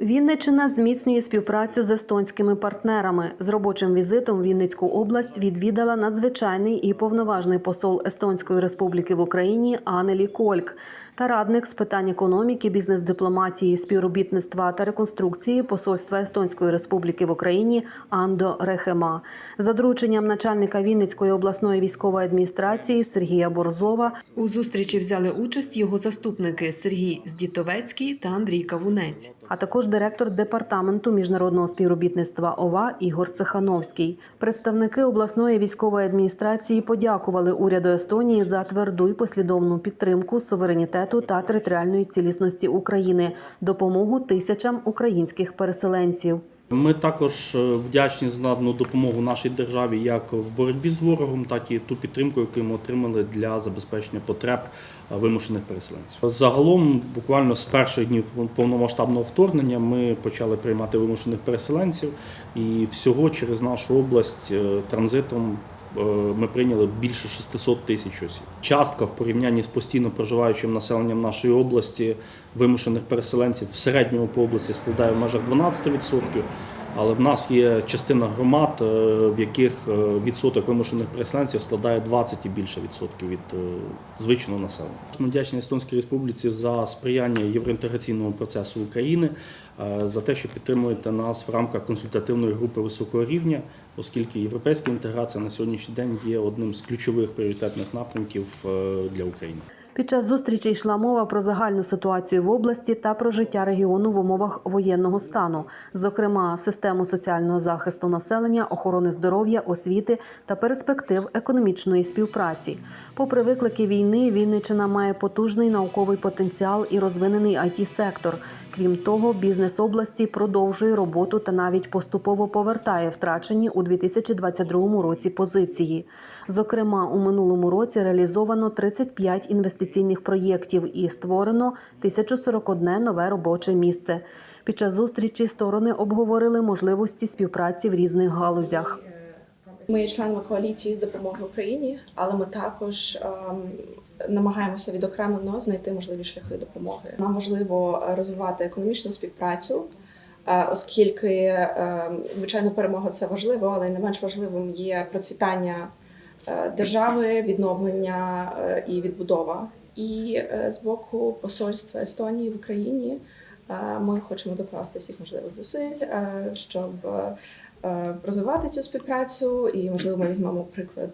Вінниччина зміцнює співпрацю з естонськими партнерами. З робочим візитом Вінницьку область відвідала надзвичайний і повноважний посол Естонської Республіки в Україні Анелі Кольк та радник з питань економіки, бізнес-дипломатії, співробітництва та реконструкції Посольства Естонської Республіки в Україні Андо Рехема. За дорученням начальника Вінницької обласної військової адміністрації Сергія Борзова у зустрічі взяли участь його заступники Сергій Здітовецький та Андрій Кавунець, а також директор департаменту міжнародного співробітництва ОВА Ігор Цехановський. Представники обласної військової адміністрації подякували уряду Естонії за тверду й послідовну підтримку суверенітету та територіальної цілісності України, допомогу тисячам українських переселенців. Ми також е, вдячні за надану допомогу нашій державі як в боротьбі з ворогом, так і ту підтримку, яку ми отримали для забезпечення потреб е, вимушених переселенців. Загалом, буквально з перших днів повномасштабного вторгнення, ми почали приймати вимушених переселенців, і всього через нашу область е, транзитом. Е, Ми прийняли більше 600 тисяч осіб. Частка в порівнянні з постійно проживаючим населенням нашої області вимушених переселенців в середньому по області складає в межах 12%, але в нас є частина громад, е, в яких е, відсоток вимушених переселенців складає 20 і більше відсотків від е, звичного населення. Вдячні Естонській Республіці за сприяння євроінтеграційному процесу України, за те, що підтримуєте нас в рамках консультативної групи високого рівня, оскільки європейська інтеграція на сьогоднішній день є одним з ключових пріоритетних напрямків для України. Під час зустрічі йшла мова про загальну ситуацію в області та про життя регіону в умовах воєнного стану, зокрема систему соціального захисту населення, охорони здоров'я, освіти та перспектив економічної співпраці. Попри виклики війни, Вінниччина має потужний науковий потенціал і розвинений it сектор Крім того, бізнес області продовжує роботу та навіть поступово повертає втрачені у 2022 році позиції. Зокрема, у минулому році реалізовано 35 інвестиційних проєктів і створено 1041 нове робоче місце. Під час зустрічі сторони обговорили можливості співпраці в різних галузях. Ми є членами коаліції з допомоги Україні, але ми також ем, намагаємося відокремлено знайти можливі шляхи допомоги. Нам важливо розвивати економічну співпрацю, е, оскільки, е, звичайно, перемога це важливо, але не менш важливим є процвітання е, держави, відновлення е, і відбудова. І е, з боку посольства Естонії в Україні е, ми хочемо докласти всіх можливих зусиль, е, щоб розвивати цю співпрацю, і можливо ми візьмемо приклад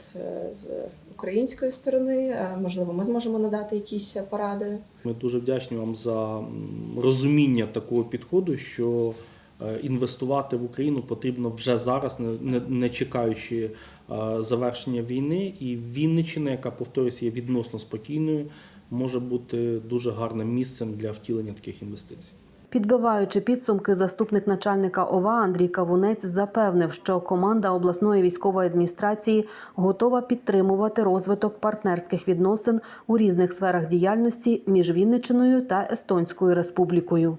з української сторони. Можливо, ми зможемо надати якісь поради. Ми дуже вдячні вам за розуміння такого підходу, що інвестувати в Україну потрібно вже зараз, не, не, чекаючи завершення війни. І Вінниччина, яка повторюся, є відносно спокійною, може бути дуже гарним місцем для втілення таких інвестицій. Підбиваючи підсумки, заступник начальника ОВА Андрій Кавунець запевнив, що команда обласної військової адміністрації готова підтримувати розвиток партнерських відносин у різних сферах діяльності між Вінниччиною та Естонською республікою.